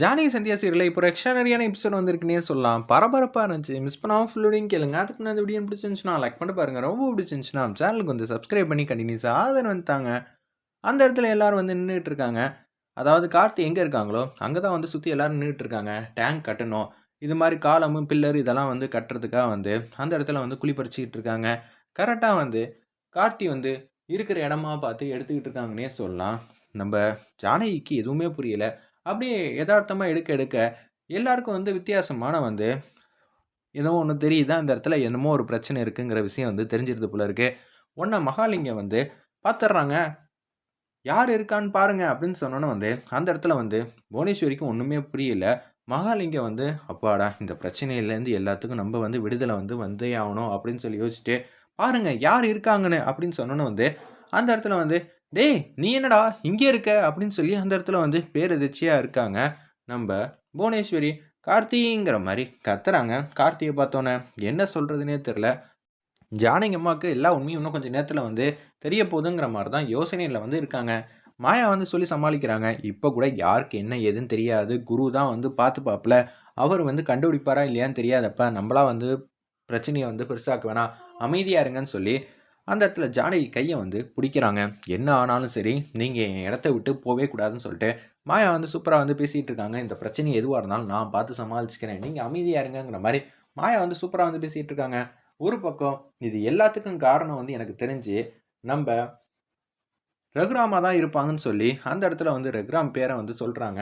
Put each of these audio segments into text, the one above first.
Johnny Sandhya சீரியலில் இப்போ எக்ஸ்ட்ரானரியான episode வந்திருக்குன்னே சொல்லலாம். பரபரப்பாக இருந்துச்சு. மிஸ் பண்ணாமல் ஃபுல்லோடையும் கேளுங்க. அதுக்கு நான் இந்த வீடியோ பிடிச்சிருந்துச்சுன்னா லைக் பண்ணி பாருங்க. ரொம்ப பிடிச்சிருந்துச்சுன்னா சேனலுக்கு வந்து சப்ஸ்கிரைப் பண்ணி கண்டினியூஸாக ஆதரவு வந்துட்டாங்க அந்த இடத்துல எல்லாரும் வந்து நின்றுட்டு இருக்காங்க. அதாவது கார்த்தி எங்கே இருக்காங்களோ அங்கே தான் வந்து சுற்றி எல்லாரும் நின்றுட்டு இருக்காங்க. டேங்க் கட்டணும். இது மாதிரி காலமும் பில்லர் இதெல்லாம் வந்து கட்டுறதுக்காக வந்து அந்த இடத்துல வந்து குழி பறிச்சிக்கிட்டு இருக்காங்க கரெக்டாக வந்து கார்த்தி வந்து இருக்கிற இடமா பார்த்து எடுத்துக்கிட்டு இருக்காங்கன்னே சொல்லலாம். நம்ம ஜானகிக்கு எதுவுமே புரியலை. அப்படி யதார்த்தமாக எடுக்க எடுக்க எல்லாருக்கும் வந்து வித்தியாசமான வந்து ஏதோ ஒன்று தெரியுது? அந்த இடத்துல என்னமோ ஒரு பிரச்சனை இருக்குங்கிற விஷயம் வந்து தெரிஞ்சிருது போல இருக்கு. ஒன்றை மகாலிங்கம் வந்து பார்த்துட்றாங்க யார் இருக்கான்னு பாருங்க அப்படின்னு சொன்னோன்னே வந்து அந்த இடத்துல வந்து புவனேஸ்வரிக்கு ஒன்றுமே புரியல. மகாலிங்கம் வந்து அப்பாடா இந்த பிரச்சனையிலேருந்து எல்லாத்துக்கும் நம்ம வந்து விடுதலை வந்து வந்தே ஆகணும் அப்படின்னு சொல்லி யோசிச்சுட்டு பாருங்கள் யார் இருக்காங்கன்னு அப்படின்னு சொன்னோன்னே வந்து அந்த இடத்துல வந்து டேய் நீ என்னடா இங்கே இருக்க? அப்படின்னு சொல்லி அந்த இடத்துல வந்து பேரதிர்ச்சியாக இருக்காங்க நம்ம புவனேஸ்வரி கார்த்திங்கிற மாதிரி கத்துறாங்க. கார்த்தியை பார்த்தோன்னே என்ன சொல்கிறதுனே தெரில ஜானகி அம்மாவுக்கு எல்லா உண்மையும் இன்னும் கொஞ்சம் நேரத்தில் வந்து தெரிய போகுதுங்கிற மாதிரி தான் யோசனையில் வந்து இருக்காங்க. மாயா வந்து சொல்லி சமாளிக்கிறாங்க. இப்போ கூட யாருக்கு என்ன ஏதுன்னு தெரியாது. குரு தான் வந்து பார்த்து பார்ப்பல அவர் வந்து கண்டுபிடிப்பாரா இல்லையான்னு தெரியாதப்ப நம்மளா வந்து பிரச்சனையை வந்து பெருசாக்க வேணாம். அமைதியாக இருங்கன்னு சொல்லி அந்த இடத்துல ஜானகி கையை வந்து பிடிக்கிறாங்க. என்ன ஆனாலும் சரி நீங்கள் என் இடத்த விட்டு போவே கூடாதுன்னு சொல்லிட்டு மாயா வந்து சூப்பராக வந்து பேசிகிட்டு இருக்காங்க. இந்த பிரச்சனை எதுவாக இருந்தாலும் நான் பார்த்து சமாளிச்சுக்கிறேன். நீங்கள் அமைதியாக இருங்கிற மாதிரி மாயா வந்து சூப்பராக வந்து பேசிகிட்டு இருக்காங்க. ஒரு பக்கம் இது எல்லாத்துக்கும் காரணம் வந்து எனக்கு தெரிஞ்சு நம்ம ரகுராமா தான் இருப்பாங்கன்னு சொல்லி அந்த இடத்துல வந்து ரகுராம் பேரை வந்து சொல்கிறாங்க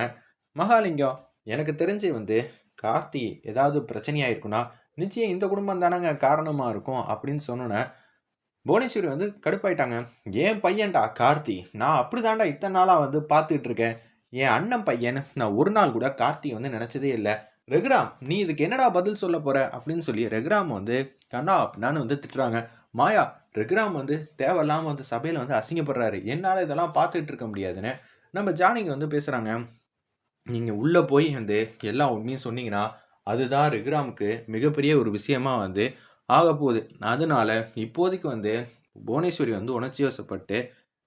மகாலிங்கம் எனக்கு தெரிஞ்சு வந்து கார்த்தி ஏதாவது பிரச்சனையாக இருக்குன்னா நிச்சயம் இந்த குடும்பம் தானங்க காரணமாக இருக்கும் அப்படின்னு சொன்னோன்னே புவனேஸ்வரி வந்து கடுப்பாயிட்டாங்க. என் பையன்டா கார்த்தி? நான் அப்படி தாண்டா இத்தனை நாளாக வந்து பார்த்துட்டு இருக்கேன் என் அண்ணன் பையன் நான் ஒரு நாள் கூட கார்த்திகை வந்து நினச்சதே இல்லை. ரெகுராம் நீ இதுக்கு என்னடா பதில் சொல்ல போற? அப்படின்னு சொல்லி ரெகுராம் வந்து கண்ணா அப்படின்னு வந்து திட்டுறாங்க. மாயா ரெகுராம் வந்து தேவையில்லாமல் வந்து சபையில் வந்து அசிங்கப்படுறாரு. என்னால் இதெல்லாம் பார்த்துட்டு இருக்க முடியாதுன்னு நம்ம ஜானிங்க வந்து பேசுகிறாங்க நீங்கள் உள்ளே போய் வந்து எல்லா உண்மையும் சொன்னீங்கன்னா அதுதான் ரெகுராமுக்கு மிகப்பெரிய ஒரு விஷயமா வந்து ஆக போகுது அதனால இப்போதைக்கு வந்து புவனேஸ்வரி வந்து உணர்ச்சி வசப்பட்டு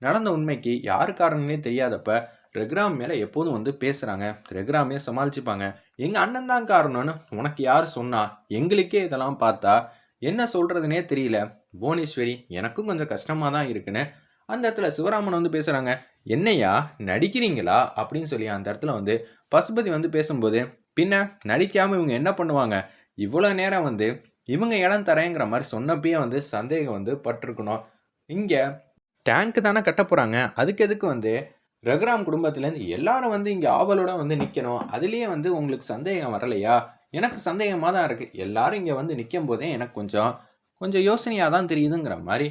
நடந்த உண்மைக்கு யார் காரணம்னே தெரியாதப்ப ரெக்ராம் மேலே எப்போதும் வந்து பேசுகிறாங்க ரெக்ராமே சமாளிச்சுப்பாங்க? எங்கள் அண்ணன் தான் காரணம்னு உனக்கு யார் சொன்னா? எங்களுக்கே இதெல்லாம் பார்த்தா என்ன சொல்கிறதுனே தெரியல. புவனேஸ்வரி எனக்கும் கொஞ்சம் கஷ்டமாக தான் இருக்குன்னு அந்த இடத்துல சிவராமன் வந்து பேசுகிறாங்க என்னையா நடிக்கிறீங்களா? அப்படின்னு சொல்லி அந்த இடத்துல வந்து பசுபதி வந்து பேசும்போது பின்ன நடிக்காமல் இவங்க என்ன பண்ணுவாங்க? இவ்வளோ நேரம் வந்து இவங்க இடம் தரேங்கிற மாதிரி சொன்னப்பயே வந்து சந்தேகம் வந்து பட்டிருக்கணும். இங்கே டேங்க்கு தானே கட்ட போகிறாங்க அதுக்கு எதுக்கு வந்து ரகுராம் குடும்பத்துலேருந்து எல்லாரும் வந்து இங்கே ஆவலோட வந்து நிற்கணும் அதுலேயே வந்து உங்களுக்கு சந்தேகம் வரலையா? எனக்கு சந்தேகமாக தான் இருக்குது எல்லாரும் இங்கே வந்து நிற்கும் போதே எனக்கு கொஞ்சம் கொஞ்சம் யோசனையாக தான் தெரியுதுங்கிற மாதிரி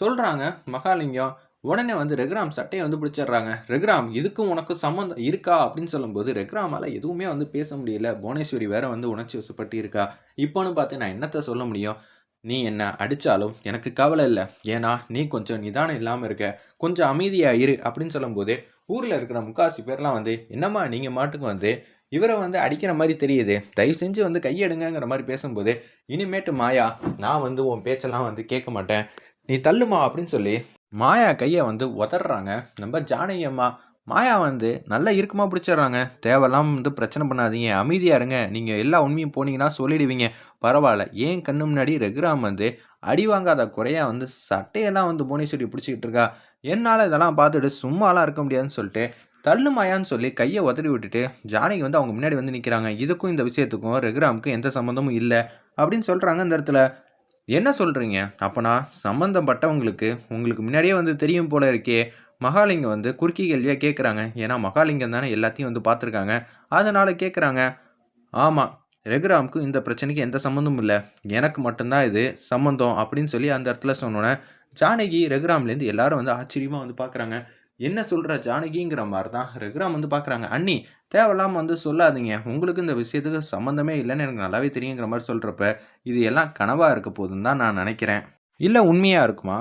சொல்கிறாங்க மகாலிங்கம். உடனே வந்து ரெகுராம் சட்டையை வந்து பிடிச்சிடுறாங்க. ரெகுராம் இதுக்கும் உனக்கு சம்மந்தம் இருக்கா? அப்படின்னு சொல்லும்போது ரெக்ராமால் எதுவுமே வந்து பேச முடியல. புவனேஸ்வரி வேற வந்து உணர்ச்சி வசப்பட்டு இருக்கா? இப்போன்னு பார்த்து நான் என்னத்தை சொல்ல முடியும்? நீ என்ன அடித்தாலும் எனக்கு கவலை இல்லை. ஏன்னா நீ கொஞ்சம் நிதானம் இல்லாமல் இருக்க. கொஞ்சம் அமைதியாக இரு அப்படின்னு சொல்லும்போது ஊரில் இருக்கிற முக்காசி பேர்லாம் வந்து என்னம்மா நீங்கள் மாட்டுக்கு வந்து? இவரை வந்து அடிக்கிற மாதிரி தெரியுது. தயவு செஞ்சு வந்து கையெடுங்கிற மாதிரி பேசும்போது இனிமேட்டு மாயா நான் வந்து உன் பேச்செல்லாம் வந்து கேட்க மாட்டேன். நீ தள்ளுமா அப்படின்னு சொல்லி மாயா கையை வந்து உதறாங்க நம்ம ஜானகி அம்மா மாயா வந்து நல்லா இருக்குமா பிடிச்சிடுறாங்க. தேவையெல்லாம் வந்து பிரச்சனை பண்ணாதீங்க. அமைதியாக இருங்க. நீங்கள் எல்லா உண்மையும் போனீங்கன்னா சொல்லிடுவீங்க. பரவாயில்ல. ஏன் கண்ணு முன்னாடி ரெகுராம் வந்து அடி வாங்காத குறையாக வந்து சட்டையெல்லாம் வந்து புவனேஸ்வரி பிடிச்சிக்கிட்டு இருக்கா? என்னால் இதெல்லாம் பார்த்துட்டு சும்மாலாம் இருக்க முடியாதுன்னு சொல்லிட்டு தள்ளு மாயான்னு சொல்லி கையை உதறி விட்டுட்டு ஜானகி வந்து அவங்க முன்னாடி வந்து நிற்கிறாங்க இதுக்கும் இந்த விஷயத்துக்கும் ரெகுராமுக்கும் எந்த சம்மந்தமும் இல்லை அப்படின்னு சொல்கிறாங்க இந்த இடத்துல. என்ன சொல்கிறீங்க அப்போனா சம்மந்தப்பட்டவங்களுக்கு உங்களுக்கு முன்னாடியே வந்து தெரியும் போல இருக்கே. மகாலிங்கம் வந்து குறுக்கி கேள்வியாக கேட்குறாங்க ஏன்னா மகாலிங்கம் தானே எல்லாத்தையும் வந்து பார்த்துருக்காங்க அதனால் கேட்குறாங்க ஆமாம் ரெகுராமுக்கும் இந்த பிரச்சனைக்கு எந்த சம்மந்தமும் இல்லை. எனக்கு மட்டும்தான் இது சம்மந்தம் அப்படின்னு சொல்லி அந்த இடத்துல சொன்னோன்னே ஜானகி ரெகுராம்லேருந்து எல்லாரும் வந்து ஆச்சரியமாக வந்து பார்க்குறாங்க என்ன சொல்கிற ஜானகிங்கிற மாதிரி தான் ரெகுராம் வந்து பார்க்குறாங்க அண்ணி தேவையில்லாமல் வந்து சொல்லாதீங்க. உங்களுக்கு இந்த விஷயத்துக்கு சம்மந்தமே இல்லைன்னு எனக்கு நல்லாவே தெரியுங்கிற மாதிரி சொல்கிறப்ப இது எல்லாம் கனவாக இருக்க போதுன்னு தான் நான் நினைக்கிறேன். இல்லை உண்மையாக இருக்குமா?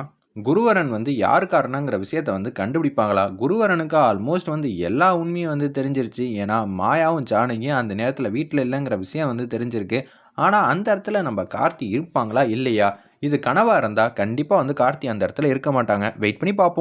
குருவரன் வந்து யார் காரணங்கிற விஷயத்த வந்து கண்டுபிடிப்பாங்களா? குருவரனுக்கு ஆல்மோஸ்ட் வந்து எல்லா உண்மையும் வந்து தெரிஞ்சிருச்சு. ஏன்னா மாயாவும் ஜானகியும் அந்த நேரத்தில் வீட்டில் இல்லைங்கிற விஷயம் வந்து தெரிஞ்சிருக்கு. ஆனால் அந்த இடத்துல நம்ம கார்த்தி இருப்பாங்களா? இல்லையா? இது கனவாக இருந்தால் கண்டிப்பாக வந்து கார்த்தி அந்த இடத்துல இருக்க மாட்டாங்க. வெயிட் பண்ணி பார்ப்போம்